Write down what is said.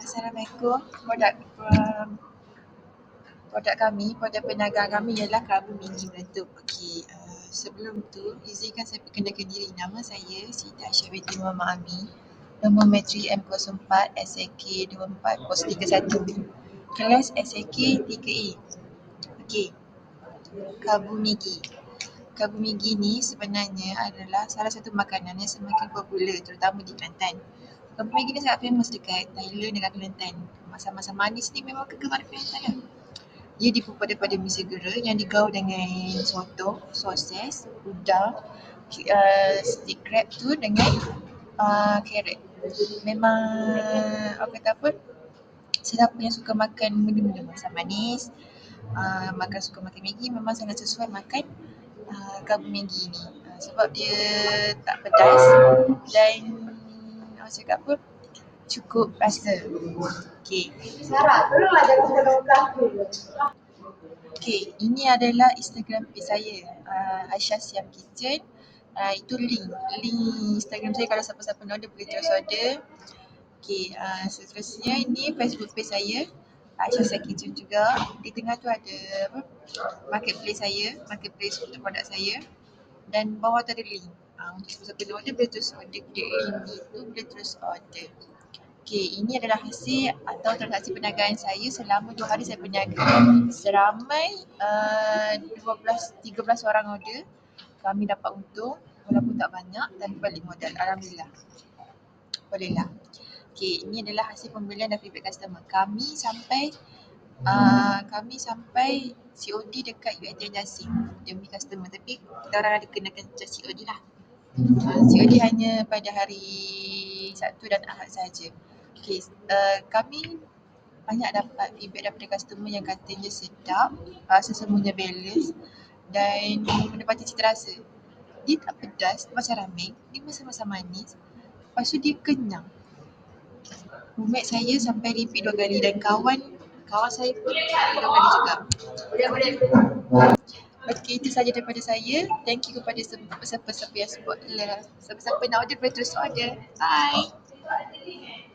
Assalamualaikum. Produk um, produk kami, produk perniagaan kami ialah kelabu mini meletup. Okey, uh, sebelum tu izinkan saya perkenalkan diri. Nama saya Siti Aisyah binti Muhammad Ami. Nombor matrik M04 SAK 24 pos 31. Kelas SAK 3A. Okey. Kabu Migi. Kabu Migi ni sebenarnya adalah salah satu makanan yang semakin popular terutama di Kelantan. Migi ni sangat famous dekat Thailand dengan Kelantan. Masa-masa manis ni memang kegemaran Kelantan lah. Ia dibuat daripada mi segera yang digaul dengan sotong, soses, udang, uh, stick crab tu dengan uh, carrot. Memang orang kata apa, sesiapa yang suka makan benda-benda masam manis, uh, makan suka makan Maggi memang sangat sesuai makan uh, Kabu Maggi ni. Uh, sebab dia tak pedas dan cakap apa, cukup rasa. Okey. Sarah, tolonglah jangan muka aku. Okey, ini adalah Instagram page saya, uh, Aisyah Siam Kitchen. Uh, itu link, link Instagram saya kalau siapa-siapa nak order boleh terus order. Okey, uh, seterusnya ini Facebook page saya, Aisyah Siam Kitchen juga. Di tengah tu ada apa, marketplace saya, marketplace untuk produk saya. Dan bawah tu ada link. Uh, untuk siapa-siapa nak order boleh terus order, klik link itu boleh terus order. Okey, ini adalah hasil atau transaksi perniagaan saya selama dua hari saya berniaga. Seramai uh, 12, 13 orang order. Kami dapat untung walaupun tak banyak dan balik modal. Alhamdulillah. Bolehlah. Okey, ini adalah hasil pembelian dan feedback customer. Kami sampai uh, kami sampai COD dekat UiTM Jasing demi customer tapi kita orang ada kenakan COD lah. Uh, COD hanya pada hari Sabtu dan Ahad saja. Okey, uh, kami banyak dapat feedback daripada customer yang katanya sedap, rasa semuanya balance dan menepati cita rasa. Dia tak pedas macam ramen, dia masam-masam manis. Lepas tu dia kenyang. Roommate saya sampai repeat dua kali dan kawan kawan saya pun dua kali juga. Boleh, boleh. Okey, itu saja daripada saya. Thank you kepada siapa-siapa yang support. Siapa-siapa nak order boleh terus order. Bye.